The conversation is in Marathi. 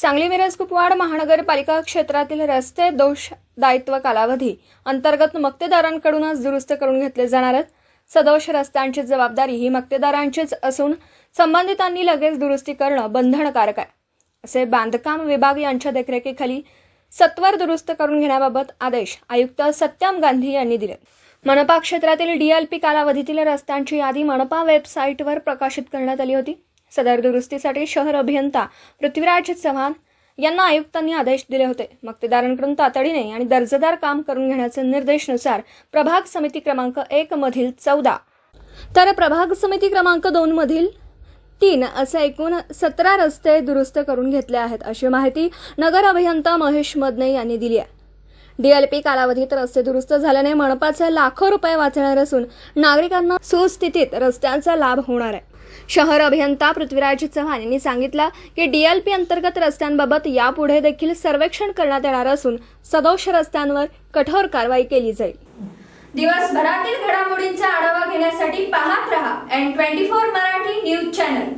सांगली मिरज कुपवाड महानगरपालिका क्षेत्रातील रस्ते दोष दायित्व कालावधी अंतर्गत मक्तेदारांकडूनच दुरुस्त करून घेतले जाणार आहेत. सदोष रस्त्यांची जबाबदारी ही मक्तेदारांचीच असून संबंधितांनी लगेच दुरुस्ती करणं बंधनकारक आहे. असे बांधकाम विभाग यांच्या देखरेखीखाली सत्वर दुरुस्त करून घेण्याबाबत आदेश आयुक्त सत्यम गांधी यांनी दिले. मनपा क्षेत्रातील डीएलपी कालावधीतील रस्त्यांची यादी मनपा वेबसाईटवर प्रकाशित करण्यात आली होती. सदर दुरुस्तीसाठी शहर अभियंता पृथ्वीराज चव्हाण यांना आयुक्तांनी आदेश दिले होते. मक्तेदारांकडून तातडीने आणि दर्जेदार काम करून घेण्याचे निर्देशनुसार प्रभाग समिती क्रमांक एक मधील चौदा. तर प्रभाग समिती क्रमांक दोन मधील तीन असे एकूण सतरा रस्ते दुरुस्त करून घेतले आहेत अशी माहिती नगर अभियंता महेश मदने यांनी दिली आहे. डीएलपी कालावधीत रस्ते दुरुस्त झाल्याने मनपाचे लाखो रुपये वाचणार असून नागरिकांना सुस्थितीत रस्त्यांचा लाभ होणार आहे. शहर अभियंता पृथ्वीराज चव्हाण यांनी सांगितलं की डीएलपी अंतर्गत रस्त्यांबाबत यापुढे देखील सर्वेक्षण करण्यात येणार असून सदोष रस्त्यांवर कठोर कारवाई केली जाईल. दिवसभरातील घडामोडींचा आढावा घेण्यासाठी पाहत रहा N twenty four Marathi news channel